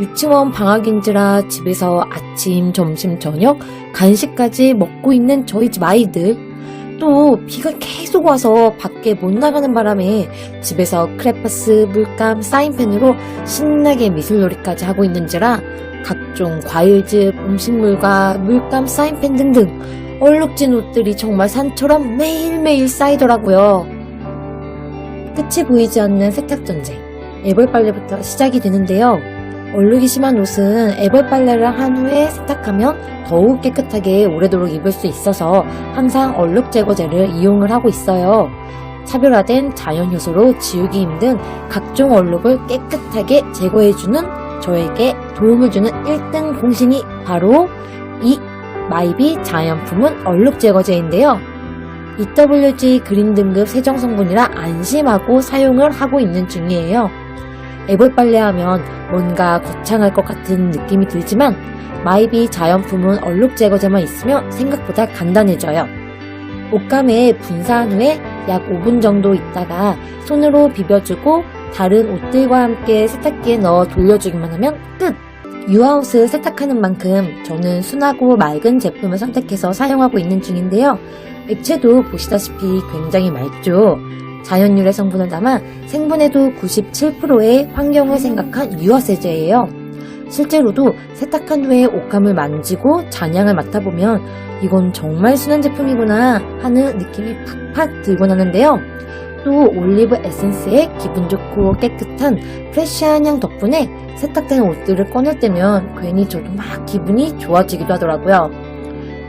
유치원 방학인지라 집에서 아침, 점심, 저녁 간식까지 먹고 있는 저희 집 아이들. 또 비가 계속 와서 밖에 못 나가는 바람에 집에서 크레파스, 물감, 사인펜으로 신나게 미술놀이까지 하고 있는지라 각종 과일즙, 음식물과 물감, 사인펜 등등 얼룩진 옷들이 정말 산처럼 매일매일 쌓이더라고요. 끝이 보이지 않는 세탁 전쟁. 애벌 빨래부터 시작이 되는데요. 얼룩이 심한 옷은 애벌 빨래를 한 후에 세탁하면 더욱 깨끗하게 오래도록 입을 수 있어서 항상 얼룩 제거제를 이용을 하고 있어요. 차별화된 자연 효소로 지우기 힘든 각종 얼룩을 깨끗하게 제거해주는 저에게 도움을 주는 1등 공신이 바로 이 마이비 자연 품은 얼룩 제거제인데요. EWG 그린 등급 세정 성분이라 안심하고 사용을 하고 있는 중이에요. 애벌 빨래하면 뭔가 거창할 것 같은 느낌이 들지만 마이비 자연품은 얼룩 제거제만 있으면 생각보다 간단해져요. 옷감에 분사한 후에 약 5분 정도 있다가 손으로 비벼주고 다른 옷들과 함께 세탁기에 넣어 돌려주기만 하면 끝! 유아옷을 세탁하는 만큼 저는 순하고 맑은 제품을 선택해서 사용하고 있는 중인데요. 액체도 보시다시피 굉장히 맑죠. 자연 유래 성분을 담아 생분해도 97%의 환경을 생각한 유화세제예요. 실제로도 세탁한 후에 옷감을 만지고 잔향을 맡아보면 이건 정말 순한 제품이구나 하는 느낌이 푹팍 들고 나는데요. 또 올리브 에센스의 기분 좋고 깨끗한 프레쉬한 향 덕분에 세탁된 옷들을 꺼낼 때면 괜히 저도 막 기분이 좋아지기도 하더라고요.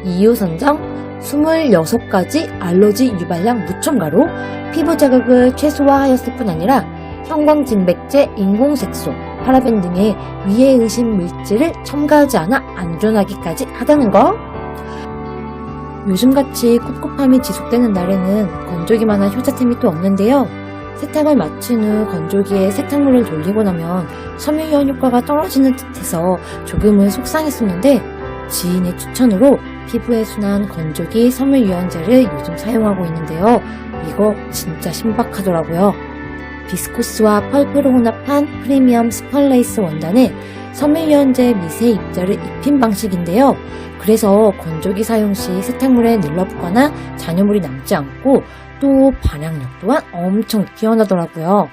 이유 선정 26가지 알러지 유발량 무첨가로 피부 자극을 최소화하였을 뿐 아니라 형광진백제, 인공색소, 파라벤 등의 위해 의심 물질을 첨가하지 않아 안전하기까지 하다는 거. 요즘같이 꿉꿉함이 지속되는 날에는 건조기만한 효자템이 또 없는데요. 세탁을 마친 후 건조기에 세탁물을 돌리고 나면 섬유유연 효과가 떨어지는 듯해서 조금은 속상했었는데 지인의 추천으로 피부에 순한 건조기 섬유 유연제를 요즘 사용하고 있는데요. 이거 진짜 신박하더라고요. 비스코스와 펄프로 혼합한 프리미엄 스펄레이스 원단에 섬유유연제 미세 입자를 입힌 방식인데요. 그래서 건조기 사용 시 세탁물에 눌러붙거나 잔여물이 남지 않고 또 반향력 또한 엄청 뛰어나더라고요.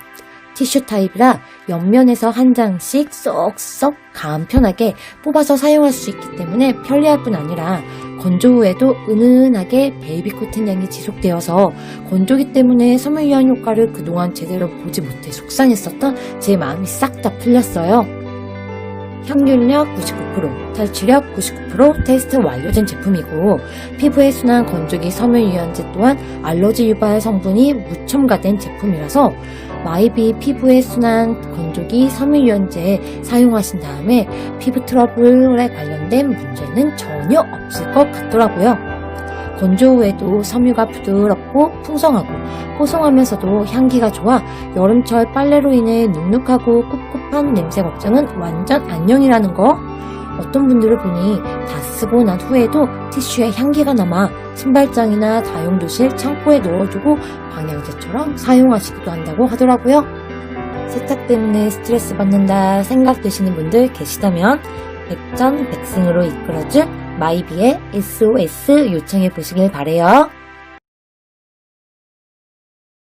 티슈 타입이라 옆면에서 한 장씩 쏙쏙 간편하게 뽑아서 사용할 수 있기 때문에 편리할 뿐 아니라 건조 후에도 은은하게 베이비 코튼 향이 지속되어서 건조기 때문에 섬유유연 효과를 그동안 제대로 보지 못해 속상했었던 제 마음이 싹 다 풀렸어요. 향균력 99%, 탈취력 99% 테스트 완료된 제품이고 피부에 순한 건조기 섬유 유연제 또한 알러지 유발 성분이 무첨가된 제품이라서 마이비 피부에 순한 건조기 섬유 유연제 사용하신 다음에 피부 트러블에 관련된 문제는 전혀 없을 것 같더라고요. 건조 후에도 섬유가 부드럽고 풍성하고 뽀송하면서도 향기가 좋아 여름철 빨래로 인해 눅눅하고 꿉꿉한 냄새 걱정은 완전 안녕이라는 거. 어떤 분들을 보니 다 쓰고 난 후에도 티슈에 향기가 남아 신발장이나 다용도실 창고에 넣어두고 방향제처럼 사용하시기도 한다고 하더라고요. 세탁 때문에 스트레스 받는다 생각되시는 분들 계시다면 백전 백승으로 이끌어줄 마이비의 SOS 요청해 보시길 바래요.